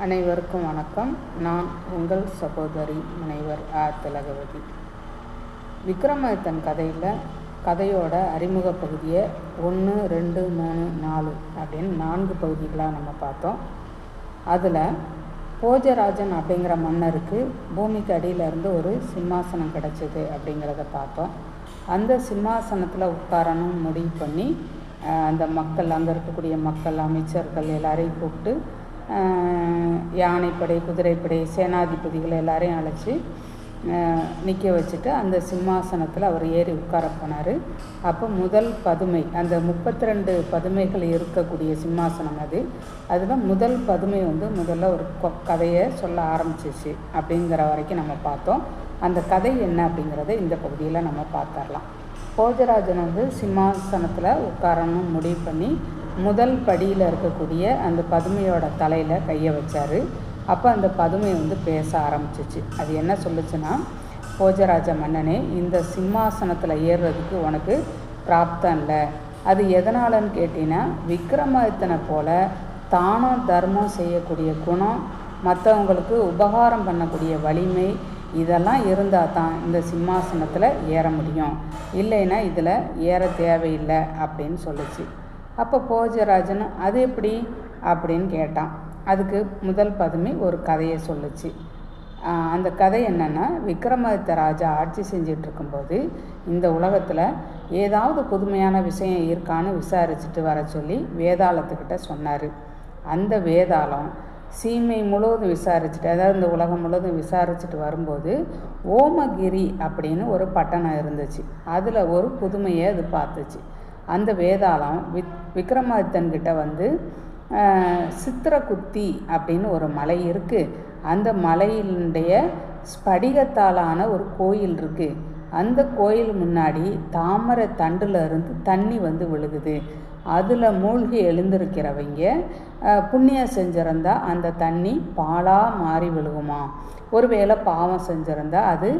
அனைவருக்கும் வணக்கம். நான் உங்கள் சகோதரி முனைவர் ஆ. திலகவதி. விக்ரமாதித்தன் கதையில் கதையோட அறிமுக பகுதியை ஒன்று ரெண்டு மூணு நாலு அப்படின்னு நான்கு பகுதிகளாக நம்ம பார்த்தோம். அதில் போஜராஜன் அப்படிங்கிற மன்னருக்கு பூமிக்கு அடியிலேருந்து ஒரு சிம்மாசனம் கிடச்சிது அப்படிங்கிறத பார்த்தோம். அந்த சிம்மாசனத்தில் உட்காரணும் முடிவு பண்ணி அந்த மக்கள் அங்கே இருக்கக்கூடிய மக்கள் அமைச்சர்கள் எல்லாரையும் கூப்பிட்டு யானைப்படை குதிரைப்படை சேனாதிபதிகள் எல்லாரையும் அழைச்சி நிற்க வச்சுட்டு அந்த சிம்மாசனத்தில் அவர் ஏறி உட்கார போனார். அப்போ முதல் பதுமை அந்த முப்பத்தி ரெண்டு பதுமைகள் இருக்கக்கூடிய சிம்மாசனம் அது. அதில் முதல் பதுமை வந்து முதல்ல ஒரு கொ- கதையை சொல்ல ஆரம்பிச்சிச்சு அப்படிங்கிற வரைக்கும் நம்ம பார்த்தோம். அந்த கதை என்ன அப்படிங்கிறத இந்த பகுதியில் நம்ம பார்த்துடலாம். போஜராஜன் வந்து சிம்மாசனத்தில் உட்காரணும் முடிவு பண்ணி முதல் படியில் இருக்கக்கூடிய அந்த பதுமையோட தலையில் கையை வச்சார். அப்போ அந்த பதுமை வந்து பேச ஆரம்பிச்சிச்சு. அது என்ன சொல்லுச்சுன்னா போஜராஜ மன்னனே இந்த சிம்மாசனத்தில் ஏறுறதுக்கு உனக்கு பிராப்தம் இல்லை. அது எதனாலன்னு கேட்டீங்கன்னா விக்ரமாதித்தனை போல தானம் தர்மம் செய்யக்கூடிய குணம் மற்றவங்களுக்கு உபகாரம் பண்ணக்கூடிய வலிமை இதெல்லாம் இருந்தால் தான் இந்த சிம்மாசனத்தில் ஏற முடியும். இல்லைன்னா இதில் ஏற தேவையில்லை அப்படின்னு சொல்லுச்சு. அப்போ போஜராஜன் அது எப்படி? அப்படின்னு கேட்டான். அதுக்கு முதல் பதுமை ஒரு கதையை சொல்லுச்சு. அந்த கதை என்னென்னா விக்ரமாதித்த ராஜா ஆட்சி செஞ்சிட்டு இருக்கும்போது இந்த உலகத்தில் ஏதாவது புதுமையான விஷயம் இருக்கான்னு விசாரிச்சுட்டு வர சொல்லி வேதாளத்துக்கிட்ட சொன்னார். அந்த வேதாளம் சீமை முழுவதும் விசாரிச்சுட்டு அதாவது இந்த உலகம் முழுவதும் விசாரிச்சுட்டு வரும்போது ஓமகிரி அப்படின்னு ஒரு பட்டணம் இருந்துச்சு. அதில் ஒரு புதுமையை அது பார்த்துச்சு. அந்த வேதாளம் விக் விக்ரமாதித்தன் கிட்ட வந்து சித்திரகுத்தி அப்படின்னு ஒரு மலை இருக்குது அந்த மலையினுடைய ஸ்படிகத்தாலான ஒரு கோயில் இருக்குது அந்த கோயில் முன்னாடி தாமரை தண்டுல இருந்து தண்ணி வந்து விழுகுது. அதில் மூழ்கி எழுந்திருக்கிறவங்க புண்ணியம் செஞ்சிருந்தா அந்த தண்ணி பாலாக மாறி விழுகுமா? ஒருவேளை பாவம் செஞ்சிருந்தா அது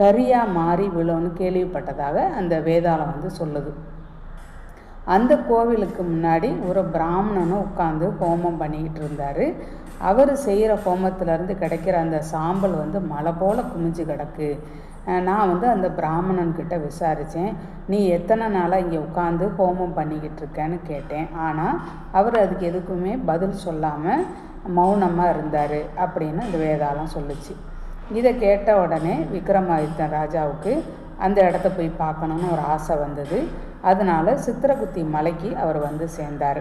கரியாக மாறி விழும்னு கேள்விப்பட்டதாக அந்த வேதாளம் வந்து சொல்லுது. அந்த கோவிலுக்கு முன்னாடி ஒரு பிராமணனும் உட்காந்து ஹோமம் பண்ணிக்கிட்டு இருந்தார். அவர் செய்கிற ஹோமத்திலேருந்து கிடைக்கிற அந்த சாம்பல் வந்து மலை போல் குமிஞ்சு கிடக்கு. நான் வந்து அந்த பிராமணன்கிட்ட விசாரித்தேன் நீ எத்தனை நாளாக இங்கே உட்காந்து ஹோமம் பண்ணிக்கிட்டு இருக்கேன்னு கேட்டேன். ஆனால் அவர் அதுக்கு எதுக்குமே பதில் சொல்லாமல் மௌனமாக இருந்தார் அப்படின்னு இந்த வேதாளம் சொல்லுச்சு. இதை கேட்ட உடனே விக்ரமாதித்தன் ராஜாவுக்கு அந்த இடத்த போய் பார்க்கணுன்னு ஒரு ஆசை வந்தது. அதனால சித்திரகுத்தி மலைக்கு அவர் வந்து சேர்ந்தார்.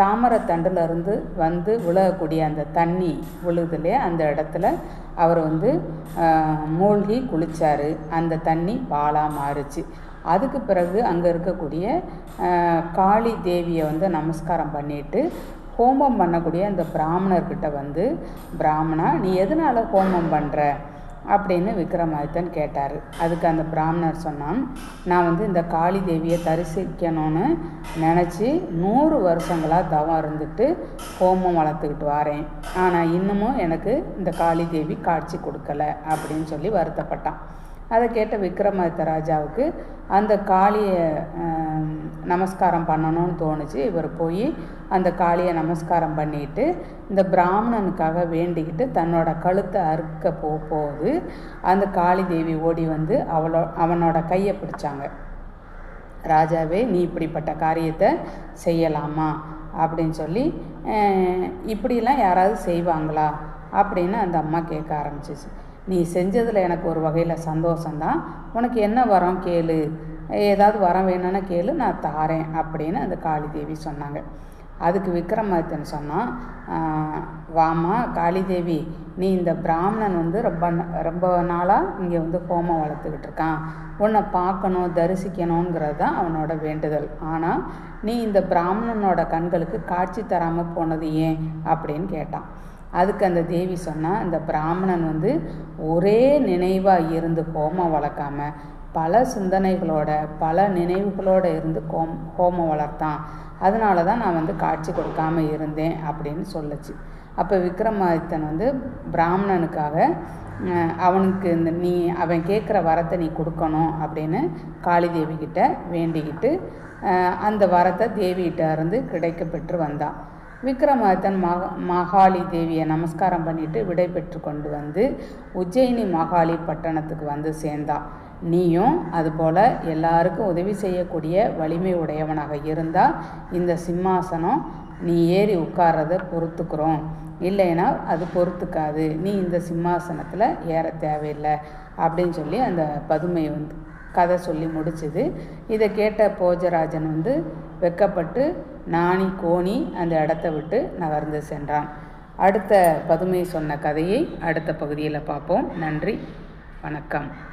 தாமரைத்தண்டுலேருந்து வந்து விழக்கூடிய அந்த தண்ணி விழுதுலே அந்த இடத்துல அவர் வந்து மூழ்கி குளித்தார் அந்த தண்ணி பாலாக மாறுச்சு. அதுக்கு பிறகு அங்கே இருக்கக்கூடிய காளி தேவியை வந்து நமஸ்காரம் பண்ணிட்டு ஹோமம் பண்ணக்கூடிய அந்த பிராமணர்கிட்ட வந்து பிராமணா நீ எதனால் ஹோமம் பண்ணுற அப்படின்னு விக்ரமாதித்தன் கேட்டார். அதுக்கு அந்த பிராமணர் சொன்னான் நான் வந்து இந்த காளி தேவியை தரிசிக்கணும்னு நினச்சி நூறு வருஷங்களாக தவம் இருந்துட்டு ஹோமம் வளர்த்துக்கிட்டு வரேன். ஆனால் இன்னமும் எனக்கு இந்த காளி தேவி காட்சி கொடுக்கல அப்படின்னு சொல்லி வருத்தப்பட்டான். அதை கேட்ட விக்ரமாதித்த ராஜாவுக்கு அந்த காளியை நமஸ்காரம் பண்ணணும்னு தோணுச்சு. இவர் போய் அந்த காளியை நமஸ்காரம் பண்ணிட்டு இந்த பிராமணனுக்காக வேண்டிக்கிட்டு தன்னோட கழுத்தை அறுக்க போ போகுது அந்த காளி தேவி ஓடி வந்து அவளோ அவனோட கையை பிடிச்சாங்க. ராஜாவே நீ இப்படிப்பட்ட காரியத்தை செய்யலாமா? அப்படின்னு சொல்லி இப்படிலாம் யாராவது செய்வாங்களா? அப்படின்னு அந்த அம்மா கேட்க ஆரம்பிச்சிச்சு. நீ செஞ்சதில் எனக்கு ஒரு வகையில் சந்தோஷந்தான் உனக்கு என்ன வரம் கேளு? ஏதாவது வரம் வேணும்னா கேளு நான் தாரேன் அப்படின்னு அந்த காளி தேவி சொன்னாங்க. அதுக்கு விக்ரமாதித்தன் சொன்னான் வாமா காளிதேவி நீ இந்த பிராமணன் வந்து ரொம்ப ரொம்ப நாளாக இங்கே வந்து ஹோமம் வளர்த்துக்கிட்டு இருக்கான். உன்னை பார்க்கணும் தரிசிக்கணுங்கிறது தான் அவனோட வேண்டுதல். ஆனால் நீ இந்த பிராமணனோட கண்களுக்கு காட்சி தராமல் போனது ஏன்? அப்படின்னு கேட்டான். அதுக்கு அந்த தேவி சொன்னால் இந்த பிராமணன் வந்து ஒரே நினைவாக இருந்து ஹோமம் வளர்க்காம பல சிந்தனைகளோட பல நினைவுகளோட இருந்து கோம் ஹோமம் வளர்த்தான். அதனால தான் நான் வந்து காட்சி கொடுக்காம இருந்தேன் அப்படின்னு சொல்லுச்சு. அப்போ விக்ரமாதித்தன் வந்து பிராமணனுக்காக அவனுக்கு இந்த நீ அவன் கேட்குற வரத்தை நீ கொடுக்கணும் அப்படின்னு காளிதேவி கிட்ட வேண்டிக்கிட்டு அந்த வரத்தை தேவிகிட்ட இருந்து கிடைக்க பெற்று வந்தான் விக்ரமாதித்தன் மகா மகாளி தேவியை நமஸ்காரம் பண்ணிட்டு விடை பெற்று கொண்டு வந்து உஜ்ஜயினி மகாளி பட்டணத்துக்கு வந்து சேர்ந்தான் நீயும் அதுபோல் எல்லாருக்கும் உதவி செய்யக்கூடிய வலிமை உடையவனாக இருந்தால் இந்த சிம்மாசனம் நீ ஏறி உட்கார்றத பொறுத்துக்கிறோம். இல்லைன்னா அது பொறுத்துக்காது. நீ இந்த சிம்மாசனத்தில் ஏற தேவையில்லை அப்படின்னு சொல்லி அந்த பதுமை வந்து கதை சொல்லி முடிச்சுது. இதை கேட்ட போஜராஜன் வந்து வெக்கப்பட்டு நாணி கோணி அந்த இடத்த விட்டு நகர்ந்து சென்றான். அடுத்த பதுமை சொன்ன கதையை அடுத்த பகுதியில் பார்ப்போம். நன்றி. வணக்கம்.